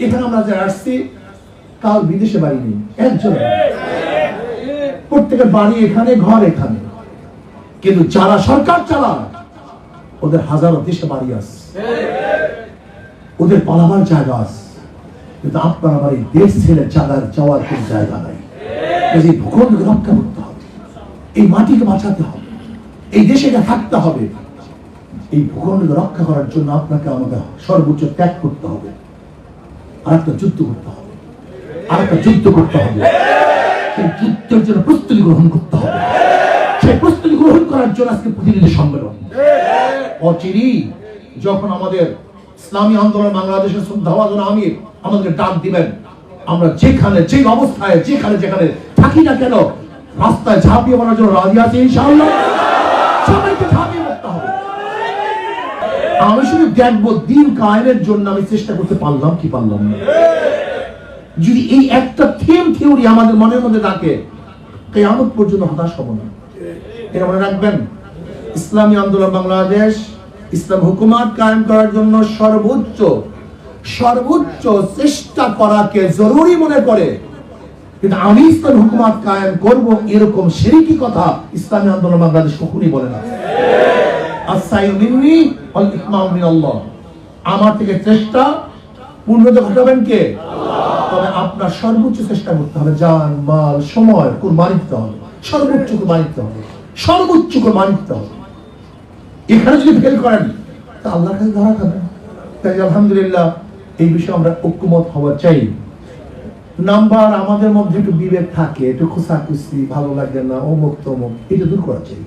এখানে আমরা যারা আসছি, কাল বিদেশে বাড়ি নেই, একজন। প্রত্যেকের বাড়ি এখানে, ঘর এখানে। কিন্তু যারা সরকার চালায়, ওদের হাজারো দেশে বাড়ি আছে। ওদের পালাবার জায়গা আছে। কিন্তু আপনার আমার এই দেশ ছেড়ে জায়গার যাওয়ার কোন জায়গা নাই। এই ভূখণ্ডকে রক্ষা করতে হবে। এই মাটিকে বাঁচাতে হবে। এই দেশে এটা থাকতে হবে। এই ভূখণ্ডকে রক্ষা করার জন্য আপনাকে আমাকে সর্বোচ্চ ত্যাগ করতে হবে। যুদ্ধ করতে হবে। যুদ্ধ করতে হবে। সেই যুদ্ধের জন্য প্রস্তুতি গ্রহণ করতে হবে। সেই প্রস্তুতি গ্রহণ করার জন্য আজকে প্রতিনিধি সম্মেলন। অচিরি যখন আমাদের ইসলামী আন্দোলন, বাংলাদেশের শ্রদ্ধাবাদন আমির আমাদেরকে ডাক দিবেন, আমরা যেখানে যে অবস্থায়, যেখানে যেখানে থাকি না কেন, রাস্তায় ঝাঁপিয়ে পড়ার জন্য রাজি আছি ইনশাআল্লাহ। সবাইকে ঝাঁপিয়ে পড়তে হবে। আমি শুধু দেখব দিন কায়েমের জন্য আমি চেষ্টা করতে পারলাম কি পারলাম না। যদি এই একটা থিম থিওরি আমাদের মনের মধ্যে থাকে, কেয়ামত পর্যন্ত হতাশ হব না। এটা মনে রাখবেন, ইসলামী আন্দোলন বাংলাদেশ, ইসলাম হুকুমাত কায়েম করার জন্য সর্বোচ্চ সর্বোচ্চ চেষ্টা করাকে জরুরি মনে করে, কিন্তু আমি ইসলাম হুকুমাত কায়েম করব এরকম সেরিকি কথা ইসলামী আন্দোলন বাংলাদেশ কখনই বলে না। আমার থেকে চেষ্টা পূর্ণতা ঘটাবেন কে? তবে আপনার সর্বোচ্চ চেষ্টা করতে হবে। জান মাল সময় কুরবানি দিতে হবে। সর্বোচ্চ কুরবানি দিতে হবে। সর্বোচ্চ কুরবানি দিতে হবে। এখানে যদি ফেল করেন তা আল্লাহর কাছে ধরা খাবেন তাই আলহামদুলিল্লাহ এই বিষয়ে আমরা ঐক্যমত হওয়া চাই। নাম্বার আমাদের মধ্যে একটু বিবেক থাকে একটু খুশাখুশি ভালো লাগে না অমুক তমুক এটা দূর করা চাই।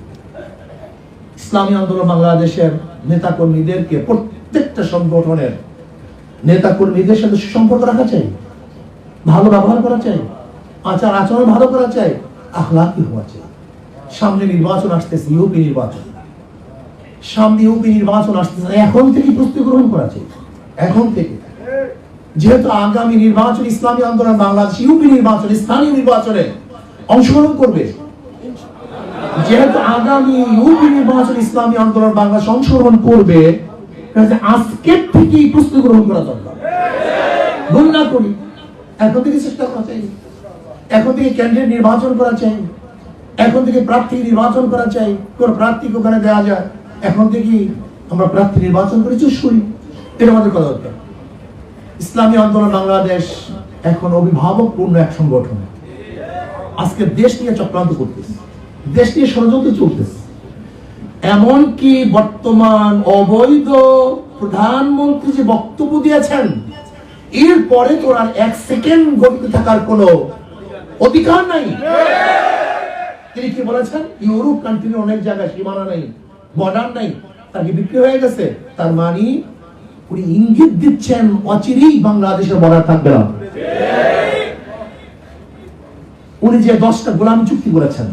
ইসলামী আন্দোলন বাংলাদেশের নেতা কর্মীদেরকে প্রত্যেকটা সংগঠনের নেতা কর্মীদের সাথে সুসম্পর্ক রাখা চাই, ভালো ব্যবহার করা চাই, আচার আচরণ ভালো করা চাই, আখলাকি হওয়া চাই। সামনে নির্বাচন আসতেছে, ইউপি নির্বাচন। সামনে ইউপি নির্বাচন আসতেছে, এখন থেকে প্রস্তুতি গ্রহণ করা চাই, এখন থেকে। যেহেতু আগামী নির্বাচন ইসলামী আন্দোলন বাংলাদেশ ইউপি নির্বাচন, স্থানীয় নির্বাচনে অংশগ্রহণ করবে যেহেতু আগামী ইউপি নির্বাচন ইসলামী আন্দোলন বাংলাদেশ অংশগ্রহণ করবে আজকের থেকেই প্রস্তুতি গ্রহণ করা দরকার। ভুল না করি। এখন থেকে চেষ্টা করা চাই। এখন থেকে ক্যান্ডিডেট নির্বাচন করা চাই। এখন থেকে প্রার্থী নির্বাচন করা চাই। কোন ওখানে দেওয়া যায়? এখন থেকেই আমরা প্রার্থী নির্বাচন করে চুজ করি এটা আমাদের কথা দরকার। ইসলামী আন্দোলন বাংলাদেশ এখন অভিভাবক পূর্ণ এক সংগঠন। আজকে দেশ নিয়ে চক্রান্ত করতেছে। দেশ নিয়ে ষড়যন্ত্র চলতেছে। এমনকি বর্তমান অবৈধ প্রধানমন্ত্রী যে বক্তব্য দিয়েছেন, এরপরে তোর আর এক সেকেন্ড গতিতে থাকার কোনো অধিকার নাই। তিনি কি বলেছেন? ইউরোপ কান্ট্রির অনেক জায়গায় সীমানা নাই বর্ডার নাই, তাকে বিক্রি হয়ে গেছে। তার মানে উনি ইঙ্গিত দিচ্ছেন অচিরেই বাংলাদেশের বর্ডার থাকবে না। উনি যে দশটা গোলাম চুক্তি করেছেন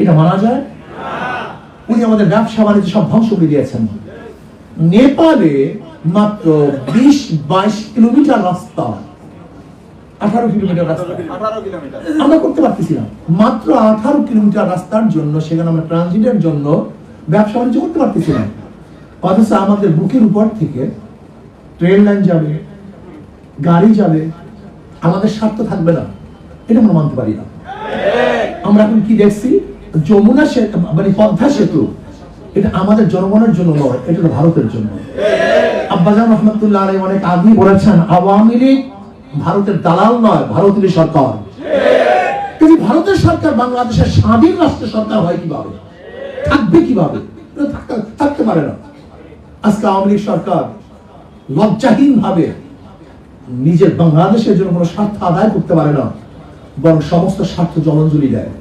এটা মানা যায়? উনি আমাদের ব্যবসা বাণিজ্য সব ধ্বংস করে দিয়েছেন। নেপালে মাত্র বিশ বাইশ কিলোমিটার রাস্তা। আঠারো কিলোমিটার রাস্তা। আমরা করতে পারতেছি না। মাত্র আঠারো কিলোমিটার রাস্তার জন্য সেখানে আমরা ট্রানজিটের জন্য ব্যবসা বাণিজ্য করতে পারতেছি না। অথচ আমাদের বুকের উপর থেকে ট্রেন লাইন যাবে গাড়ি যাবে আমাদের স্বার্থ থাকবে না। এটা আমরা মানতে পারি না। আমরা এখন কি দেখছি? যমুনা সেতু মানে পদ্মা সেতু। এটা আমাদের জনগণের জন্য নয়, এটা ভারতের জন্য। আব্বাজান রহমতুল্লাহ আলাই অনেক আগেই বলেছেন, আওয়ামী লীগ ভারতের দালাল নয় ভারতের সরকার। কিন্তু ভারতের সরকার বাংলাদেশের স্বাধীন রাষ্ট্র সরকার হয় কীভাবে? থাকবে কীভাবে? থাকতে পারে না। আজকে আওয়ামী লীগ সরকার লজ্জাহীন ভাবে নিজের বাংলাদেশের জন্য কোনো স্বার্থ আদায় করতে পারে না, বরং সমস্ত স্বার্থ জলাঞ্জলি দেয়।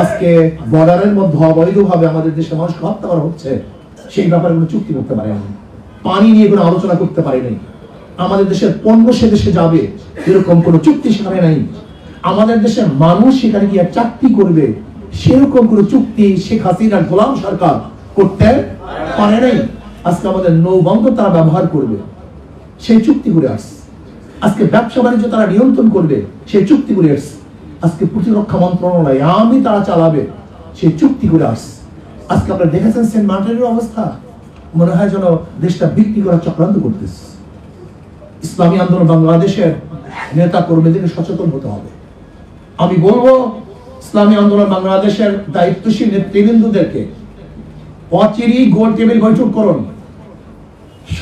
আজকে বর্ডারের মধ্যে অবৈধভাবে আমাদের দেশে মানুষকে হত্যা করা হচ্ছে, সেই ব্যাপারে কোনো চুক্তি করতে পারে না পানি নিয়ে কোনো আলোচনা করতে পারে নাই। আমাদের দেশের পণ্য সে দেশে যাবে, এরকম কোনো চুক্তি সেখানে নাই। আমাদের দেশের মানুষ সেখানে গিয়ে চাকরি করবে, সেরকম কোনো চুক্তি শেখ হাসিনার গোলাম সরকার করতে পারে নাই। আজকে আমাদের নৌবন্দর তারা ব্যবহার করবে, সেই চুক্তি করে আসছে। আজকে ব্যবসা বাণিজ্য তারা নিয়ন্ত্রণ করবে, সেই চুক্তি করে আসছে। আজকে প্রতিরক্ষা মন্ত্রণালয়, আমি তারা চালাবে সেই করে আসছে। আজকে আপনারা দেখেছেন সেন্ট মার্টিনের অবস্থা? মনে হয় যেন দেশটা বিক্রি করার চক্রান্ত করতেছে। ইসলামী আন্দোলন বাংলাদেশের নেতা কর্মীদেরকে সচেতন হতে হবে। আমি বলব, ইসলামী আন্দোলন বাংলাদেশের দায়িত্বশীল নেতৃবৃন্দদেরকে, অচিরেই গোল টেবিল বৈঠক করুন।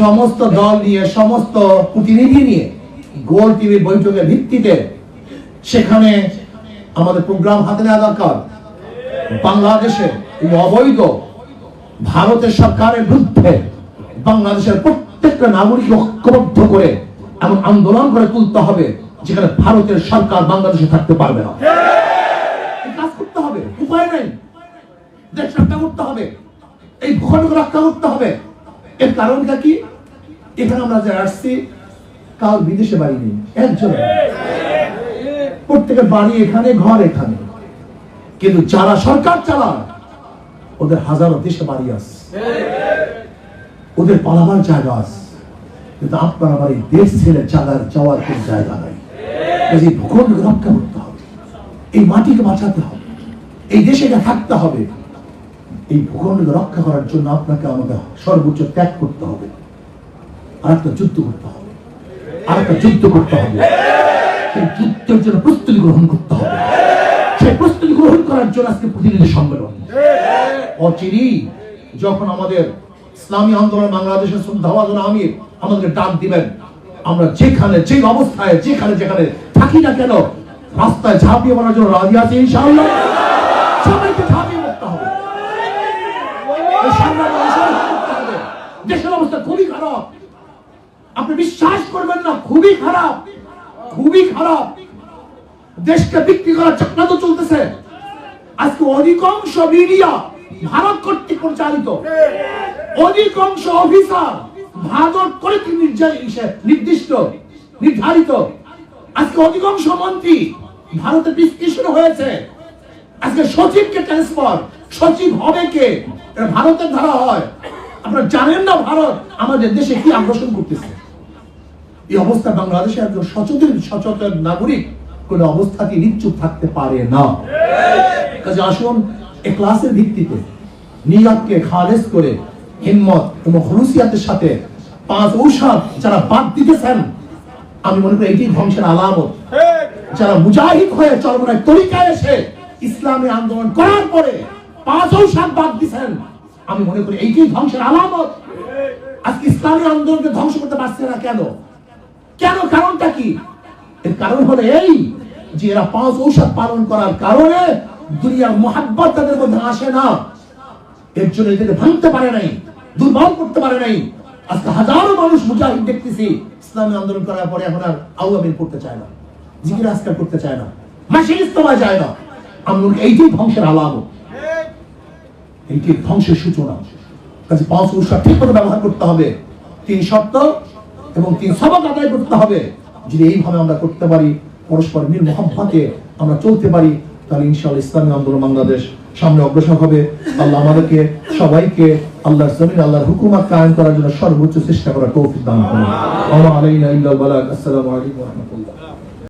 সমস্ত দল নিয়ে, সমস্ত প্রতিনিধি নিয়ে গোল টেবিল বৈঠকের ভিত্তিতে সেখানে আমাদের প্রোগ্রাম হাতে নেওয়া দরকার। বাংলাদেশে এই অবৈধ ভারতের সরকারের বিরুদ্ধে বাংলাদেশের প্রত্যেকটা নাগরিক ঐক্যবদ্ধ করে এমন আন্দোলন করে তুলতে হবে, যেখানে ভারতের সরকার বাংলাদেশে থাকতে পারবে না। কাজ করতে হবে, উপায় নেই। দেশ রক্ষা করতে হবে, এই ভূখণ্ড রক্ষা করতে হবে। এর কারণটা কি? এখানে আমরা যে আসছি, কাল বিদেশে বাড়ি নেই। একজন। প্রত্যেকের বাড়ি এখানে, ঘর এখানে। কিন্তু যারা সরকার চালায়, ওদের হাজারো দেশে বাড়ি আছে। ওদের পালাবার জায়গা আছে। কিন্তু আপনার আমার এই দেশ ছেড়ে জায়গার যাওয়ার কোন জায়গা নাই। কাজে ভূখণ্ড রক্ষা করতে হবে। এই মাটিকে বাঁচাতে হবে। এই দেশে এটা থাকতে হবে। এই ভূখণ্ডকে রক্ষা করার জন্য আপনাকে আমাকে সর্বোচ্চ ত্যাগ করতে হবে। আর একটা যুদ্ধ করতে হবে। আর একটা যুদ্ধ করতে হবে। যুদ্ধের প্রস্তুতি গ্রহণ করতে হবে। সেই প্রস্তুতি গ্রহণ করার জন্য আজকে প্রতিনিধি সম্মেলন। অচিরেই যখন আমাদের ইসলামী আন্দোলন, বাংলাদেশের শ্রদ্ধাবাদন আমির আমাদেরকে ডাক দিবেন, আমরা যেখানে যে অবস্থায়, যেখানে যেখানে থাকি না কেন, রাস্তায় ঝাঁপিয়ে পড়ার জন্য রাজি আছি ইনশাআল্লাহ। সবাইকে ঝাঁপিয়ে পড়তে হবে। দেশের অবস্থা খুবই খারাপ। আপনি বিশ্বাস করবেন না, খুবই খারাপ। খুবই খারাপ। দেশকে বিক্রি করার চক্রান্ত চলতেছে। আজকে অধিকাংশ মিডিয়া ভারত কর্তৃক পরিচালিত অধিকাংশ অফিসার ভারত কর্তৃক নির্দিষ্ট, নির্ধারিত। আজকে অধিকাংশ মন্ত্রী ভারতে বিশ্লেষণ হয়েছে। আজকে সচিবকে ট্রান্সফার সচিব হবে কে? ভারতের ধারা হয়। আপনারা জানেন না ভারত আমাদের দেশে কি আকর্ষণ করতেছে। এই অবস্থা বাংলাদেশে একজন সচেতন সচেতন নাগরিক কোন অবস্থাতে নিশ্চুপ থাকতে পারে না। কাজে আসুন ক্লাসের ভিত্তিতে নিয়াতকে খালেজ করে হিম্মত এবং হলুসিয়াতের সাথে পাঁচ ঔষধ যারা বাদ দিতেছেন, আমি মনে করি এটি ধ্বংসের আলামত। যারা মুজাহিদ হয়ে চরমনায় তরিকায় এসে ইসলামী আন্দোলন করার পরে পাঁচ ঔষধ বাদ দিছেন, আমি মনে করি এইটি ধ্বংসের আলামত। আজকে ইসলামী আন্দোলনকে ধ্বংস করতে পারছে না কেন? কেন কারণটা কি? এর কারণ হলো এই যে এরা পাঁচ ঔষধ পালন করার কারণে দুনিয়ার মোহাব্বত তাদের মধ্যে আসে না। এর জন্য এদেরকে ভাঙতে পারে নাই, দুর্বল করতে পারে নাই। আজকে হাজারো মানুষ মুজাহিদ দেখতেছি ইসলামী আন্দোলন করার পরে এখন আর করতে চায় না, জিকির করতে চায় না মাসিক ইস্তমায় যায় না। এইটাই ধ্বংসের আলামত। এইটি ধ্বংসের সূচনা। কাজে পাঁচ ঠিক মতো ব্যবহার করতে হবে। তিন শর্ত এবং তিন সবক আদায় করতে হবে। যদি এইভাবে আমরা করতে পারি, পরস্পর মিল মহাম্মাকে আমরা চলতে পারি, তাহলে ইনশাআল্লাহ ইসলামী আন্দোলন বাংলাদেশ সামনে অগ্রসর হবে। আল্লাহ আমাদেরকে, সবাইকে আল্লাহর জমিন আল্লাহর হুকুমত কায়েম করার জন্য সর্বোচ্চ চেষ্টা করার তৌফিক দান করুন। আসসালামু আলাইকুম রাহমাতুল্লাহ।